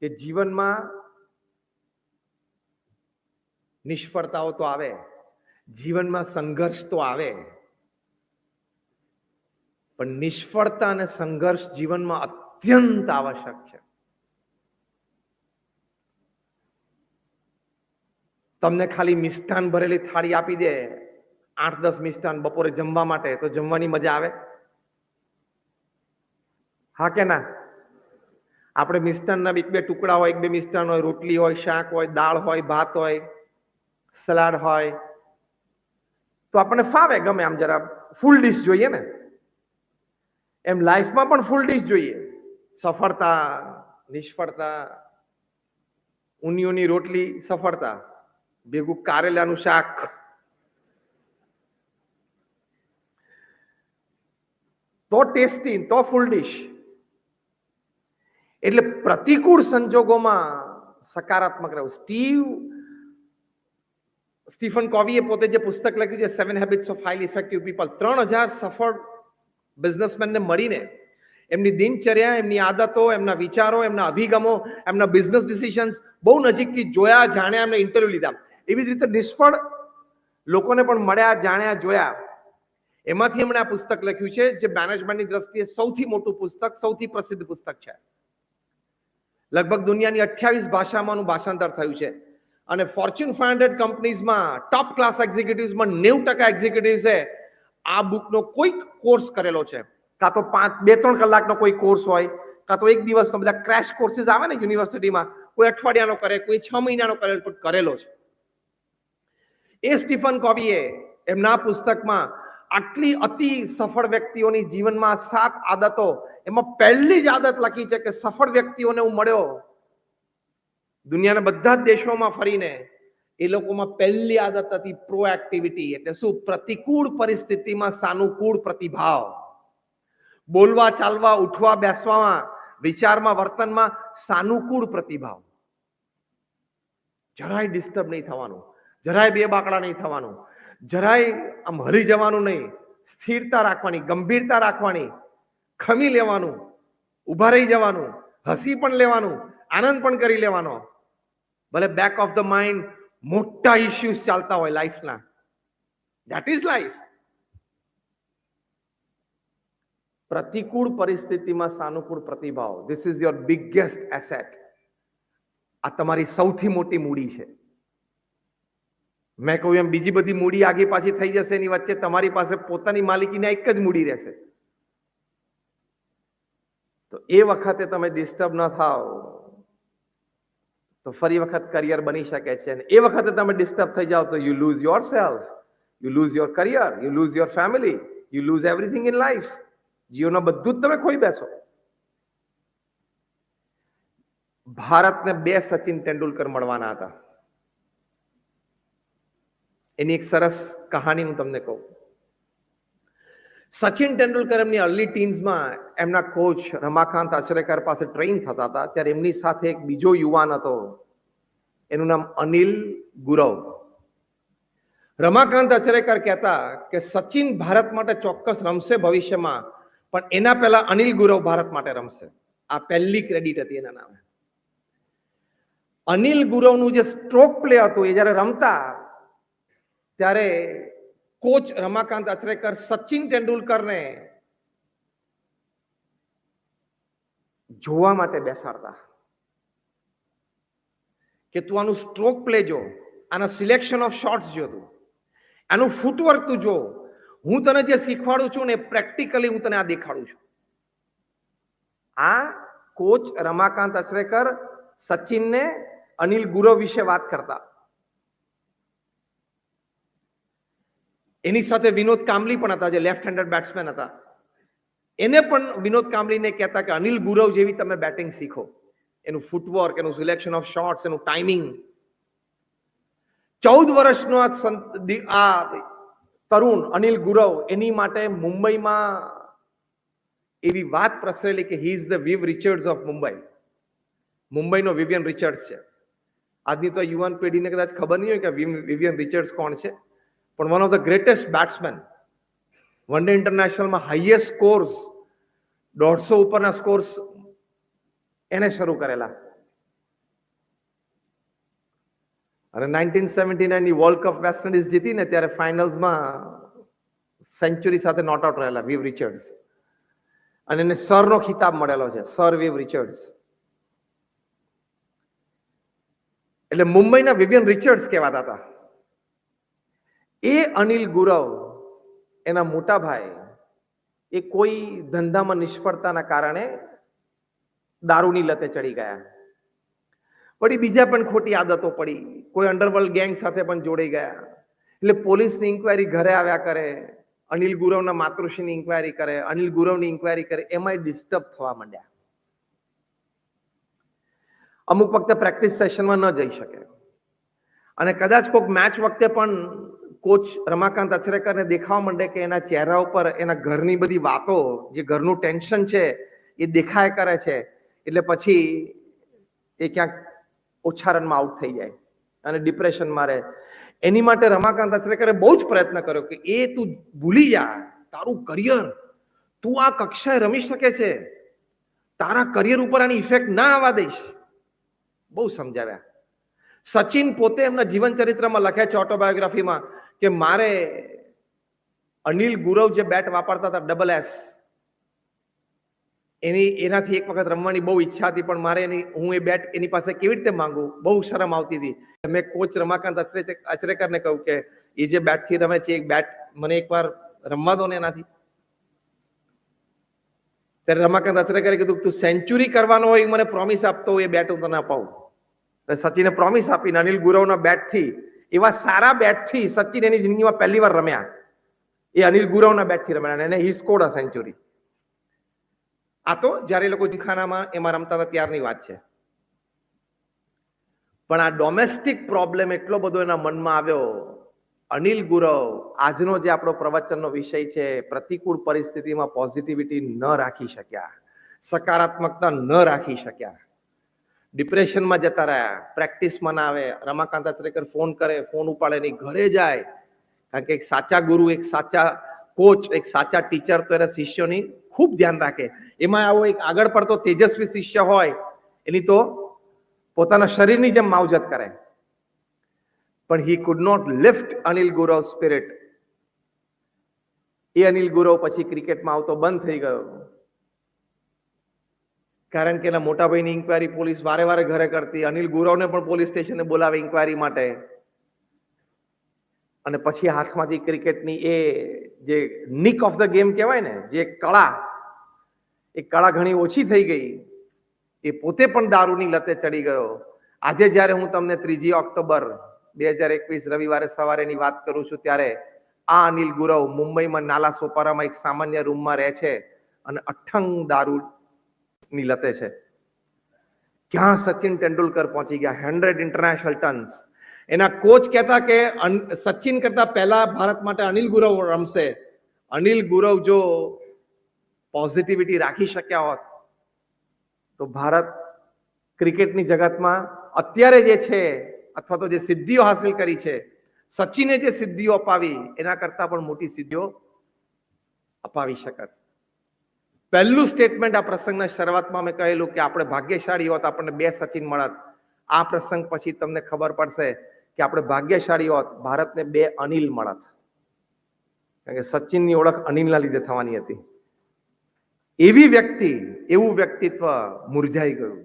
કે જીવનમાં નિષ્ફળતાઓ તો આવે, જીવનમાં સંઘર્ષ તો આવે. પણ નિષ્ફળતા અને સંઘર્ષ જીવનમાં અત્યંત આવશ્યક છે. તમને ખાલી મિષ્ટાન ભરેલી થાળી આપી દે, આઠ દસ મિષ્ટાન બપોરે જમવા માટે, તો જમવાની મજા આવે. હા કે ના? આપણે મિષ્ટાનના એક બે ટુકડા હોય, એક બે મિષ્ટાન હોય, રોટલી હોય, શાક હોય, દાળ હોય, ભાત હોય, સલાડ હોય. તો આપણને ફાવે ગમે આમ જરા ફૂલ ડીશ જોઈએ ને. એમ લાઈફમાં પણ ફૂલ ડીશ જોઈએ. સફળતા, નિષ્ફળતા ઉનિયોની રોટલી, સફળતા. ભેગું કારેલાનું શાક. તો ટેસ્ટી તો ફૂલ ડીશ એટલે પ્રતિકૂળ સંજોગોમાં સકારાત્મક રહેવું સ્ટીવ, સ્ટીફન કોવીએ પોતે જે પુસ્તક લખ્યું છે seven habits of highly effective people ત્રણ હજાર સફળ બિઝનેસમેનને મળીને એમની દિનચર્યા, એમની આદતો, એમના વિચારો, એમના અભિગમો, એમના બિઝનેસ ડિસિશન્સ બહુ નજીકથી જોયા, જાણ્યા, એમને ઇન્ટરવ્યુ લીધા. એવી જ રીતે નિષ્ફળ લોકોને પણ મળ્યા, જાણ્યા, જોયા. એમાંથી એમણે આ પુસ્તક લખ્યું છે, જે મેનેજમેન્ટની દ્રષ્ટિએ સૌથી મોટું પુસ્તક, સૌથી પ્રસિદ્ધ પુસ્તક છે. લગભગ દુનિયાની અઠ્યાવીસ ભાષામાંનું ભાષાંતર થયું છે. અને ફોર્ચ્યુન ફાઈવ હંડ્રેડ કંપનીઝમાં ટોપ ક્લાસ એક્ઝિક્યુટિવ્સમાં નેવું ટકા એક્ઝિક્યુટિવ્સે આ બુકનો કોઈક કોર્સ કરેલો છે. કાં તો પાંચ બે ત્રણ કલાકનો કોઈ કોર્સ હોય, કાં તો એક દિવસનો બધા ક્રેશ કોર્સીસ આવે ને યુનિવર્સિટીમાં, કોઈ અઠવાડિયાનો કરે, કોઈ છ મહિનાનો કરે કરેલો છે. એ સ્ટીફન કોવીએ એમના પુસ્તકમાં આટલી અતિ સફળ વ્યક્તિઓની જીવનમાં સાત આદતો, એમાં પહેલી જ આદત લખી છે કે સફળ વ્યક્તિઓને હું મળ્યો. દુનિયાના બધા જ દેશોમાં ફરીને એ લોકોમાં પહેલી આદત હતી પ્રોએક્ટિવિટી એટલે શું? પ્રતિકૂળ પરિસ્થિતિમાં સાનુકૂળ પ્રતિભાવ. બોલવા, ચાલવા, ઉઠવા બેસવામાં વિચારમાં, વર્તનમાં સાનુકૂળ પ્રતિભાવ. જરાય ડિસ્ટર્બ નહીં થવાનું. જરાય બે બાકડા નહીં થવાનું. જરાય આમ હરી જવાનું નહીં, સ્થિરતા રાખવાની, ગંભીરતા રાખવાની, ખમી લેવાનું, ઊભા રહી જવાનું, હસી પણ લેવાનું, આનંદ પણ કરી લેવાનો. ભલે બેક ઓફ ધ માઇન્ડ મોટા ઇશ્યુઝ ચાલતા હોય લાઈફના ધેટ ઇઝ લાઈફ પ્રતિકૂળ પરિસ્થિતિમાં સાનુકૂળ પ્રતિભાવ. This is your biggest asset આ તમારી સૌથી મોટી મૂડી છે. મેં કહ્યું, એમ બીજી બધી મૂડી આગે પાછી થઈ જશે એની વચ્ચે તમારી પાસે પોતાની માલિકીના એક જ મૂડી રહેશે. તો એ વખતે તમે ડિસ્ટર્બ ન થાવ. તો ફરી વખત કરિયર બની શકે છે. અને એ વખતે તમે ડિસ્ટર્બ થઈ જાઓ તો you lose yourself you lose your career you lose your family you lose everything in life જીવનમાં બધું જ તમે ખોઈ બેસો. ભારતને બે સચિન તેંડુલકર મળવાના હતા. એની એક સરસ કહાની હું તમને કહું. સચિન તેંડુલકર એમની અર્લી ટીન્સમાં એમના કોચ રમાકાંત આચરેકર પાસે ટ્રેન થતા હતા. ત્યારે એમની સાથે એક બીજો યુવાન હતો. એનું નામ અનિલ ગુરવ. રમાકાંત આચરેકર કહેતા કે સચિન ભારત માટે ચોક્કસ રમશે ભવિષ્યમાં, પણ એના પહેલા અનિલ ગુરવ ભારત માટે રમશે. આ પહેલી ક્રેડિટ હતી એના નામે. અનિલ ગુરવનું જે સ્ટ્રોક પ્લે હતું, એ જ્યારે રમતા ત્યારે કોચ રમાકાંત અચરેકર સચિન તેંડુલકરને જોવા માટે બેસાડતા. કે તું આનું સ્ટ્રોક પ્લે જો, આના સિલેક્શન ઓફ શોટ્સ જો તું, આનું ફૂટવર્ક તું જો, હું તને જે શીખવાડું છું ને પ્રેક્ટિકલી હું તને આ દેખાડું છું. આ કોચ રમાકાંત અચરેકર સચિનને અનિલ ગુરવ વિશે વાત કરતા. એની સાથે વિનોદ કામલી પણ હતા, જે લેફ્ટ હેન્ડર બેટ્સમેન હતા. એને પણ વિનોદ કામલીને કહેતા કે અનિલ ગુરવ જેવી તમે બેટિંગ શીખો. એનું ફૂટવર્ક એનું સિલેક્શન ઓફ શોટ્સ એનું ટાઈમિંગ ચૌદ વર્ષનો આ તરુણ અનિલ ગુરવ એની માટે મુંબઈમાં એવી વાત પ્રસરેલી કે he is the Viv Richards of Mumbai. મુંબઈનો Vivian Richards છે. આજની તો યુવાન પેઢીને કદાચ ખબર નહીં હોય કે વિવિયન રિચર્ડ્સ કોણ છે. પણ one of the greatest batsman one day ઇન્ટરનેશનલમાં highest scores દોઢસો ઉપરના સ્કોર્સ એને શરૂ કરેલા. અને નાઇન્ટીન સેવન્ટી નાઇનની વર્લ્ડ કપ વેસ્ટ ઇન્ડિઝ જીતી ને ત્યારે ફાઇનલ્સમાં સેન્ચુરી સાથે નોટ આઉટ રહેલા વિવ રિચર્ડ્સ અને એને સરનો ખિતાબ મળેલો છે, સર વિવ રિચર્ડ્સ એટલે મુંબઈના વિવિયન રિચર્ડ્સ કહેવાતા હતા. એ અનિલ ગુરવ, એના મોટા ભાઈ, એ કોઈ ધંધામાં નિષ્ફળતાના કારણે દારૂની લતે ચડી ગયા. વળી બીજા પણ ખોટી આદતો પડી. કોઈ અંડરવર્લ્ડ ગેંગ સાથે પણ જોડાઈ ગયા. એટલે પોલીસની ઇન્કવાયરી ઘરે આવ્યા કરે, અનિલ ગુરવના માતૃશ્રીની ઇન્કવાયરી કરે, અનિલ ગુરવની ઇન્કવાયરી કરે, એમાંય ડિસ્ટર્બ થવા માંડ્યા. અમુક વખતે પ્રેક્ટિસ સેશનમાં ન જઈ શકે. અને કદાચ કોઈક મેચ વખતે પણ કોચ રમાકાંત અચરેકરને દેખાવા માંડે કે એના ચહેરા ઉપર એના ઘરની બધી વાતો, જે ઘરનું ટેન્શન છે, એ દેખાય કરે છે. એટલે પછી એ ક્યાંક ઓછા રનમાં આઉટ થઈ જાય અને ડિપ્રેશનમાં રહે એની માટે રમાકાંત અચરેકરે બહુ જ પ્રયત્ન કર્યો કે, એ તું ભૂલી જા, તારું કરિયર, તું આ કક્ષાએ રમી શકે છે. તારા કરિયર ઉપર આની ઇફેક્ટ ના આવવા દઈશ. બહુ સમજાવ્યા. સચિન પોતે એમના જીવન ચરિત્રમાં લખે છે ઓટોબાયોગ્રાફીમાં કે મારે અનિલ ગુરવ જે બેટ વાપરતા હતા ડબલ એસ એની, એનાથી એક વખત રમવાની બહુ ઈચ્છા હતી, પણ મારે એની, હું એ બેટ એની પાસે કેવી રીતે માંગુ? બહુ શરમ આવતી હતી. મેં કોચ રમાકાંત અચરે અચરેકરને કહ્યું કે, એ જે બેટથી રમે છે એક બેટ મને એકવાર રમવા દો ને એનાથી. ત્યારે રમાકાંત અચરેકરે કીધું, તું સેન્ચુરી કરવાનો હોય મને પ્રોમિસ આપતો એ બેટ હું તને અપાવું. સચિને પ્રોમિસ આપીને અનિલ ગુરવના બેટથી એવા સારા બેટથી સચિન એની જિંદગીમાં પહેલી વાર રમ્યા. એ અનિલ ગુરવના બેટથી રમ્યા અને હી સ્કોર્ડ સેન્ચુરી આ તો જ્યારે લોકો જીખાનામાં એમાં રમતા હતા ત્યારની વાત છે. પણ આ ડોમેસ્ટિક પ્રોબ્લેમ એટલો બધો એના મનમાં આવ્યો. અનિલ ગુરવ આજનો જે આપણો પ્રવચનનો વિષય છે, પ્રતિકૂળ પરિસ્થિતિમાં પોઝિટિવિટી ન રાખી શક્યા. સકારાત્મકતા ન રાખી શક્યા. ડિપ્રેશનમાં જતા રહ્યા. પ્રેક્ટિસમાં ના આવે. રમાકાંત આચરેકર ફોન કરે ફોન ઉપાડે નહીં. ઘરે જાય. કારણ કે એક સાચા ગુરુ, એક સાચા કોચ એક સાચા ટીચર તો એના શિષ્યોની ખૂબ ધ્યાન રાખે. એમાં આવો એક આગળ પડતો તેજસ્વી શિષ્ય હોય, એની તો પોતાના શરીરની જેમ માવજત કરે. પણ he could not lift Anil Gurav spirit એ અનિલ ગુરવ પછી ક્રિકેટમાં આવતો બંધ થઈ ગયો. કારણ કે એના મોટાભાઈની ઇન્કવાયરી પોલીસ વારે વારે ઘરે કરતી. અનિલ ગુરવને પણ પોલીસ સ્ટેશને બોલાવે ઇન્કવાયરી માટે. અને પછી હાથમાંથી ક્રિકેટની એ જે નિક ઓફ ધ ગેમ કહેવાય ને, જે કળા, એ કળા ઘણી ઓછી થઈ ગઈ. એ પોતે પણ દારૂની લતે ચડી ગયો. આજે જ્યારે હું તમને ત્રીજી ઓક્ટોબર બે હજાર એકવીસ રવિવારે સવારેની વાત કરું છું ત્યારે આ અનિલ ગુરવ મુંબઈમાં નાલા સોપારામાં એક સામાન્ય રૂમમાં રહે છે અને અઠ્ઠંગ દારૂની લતે છે. ક્યાં સચિન તેંડુલકર પહોંચી ગયા? હંડ્રેડ ઇન્ટરનેશનલ ટન્સ એના કોચ કહેતા કે સચિન કરતા પહેલા ભારત માટે અનિલ ગુરવ રમશે. અનિલ ગુરવ જો પોઝિટિવિટી રાખી શક્યા હોત, તો ભારત ક્રિકેટની જગતમાં અત્યારે જે છે, અથવા તો જે સિદ્ધિઓ હાંસિલ કરી છે, સચિને જે સિદ્ધિઓ અપાવી, એના કરતા પણ મોટી સિદ્ધિઓ અપાવી શકત. પહેલું સ્ટેટમેન્ટ આ પ્રસંગના શરૂઆતમાં મેં કહેલું કે આપણે ભાગ્યશાળી હોત, આપણને બે સચિન મળત. આ પ્રસંગ પછી તમને ખબર પડશે કે આપણે ભાગ્યશાળી હોત, ભારતને બે અનિલ મળત. કારણ કે સચિનની ઓળખ અનિલના લીધે થવાની હતી. એવી વ્યક્તિ, એવું વ્યક્તિત્વ મુરઝાઈ ગયું.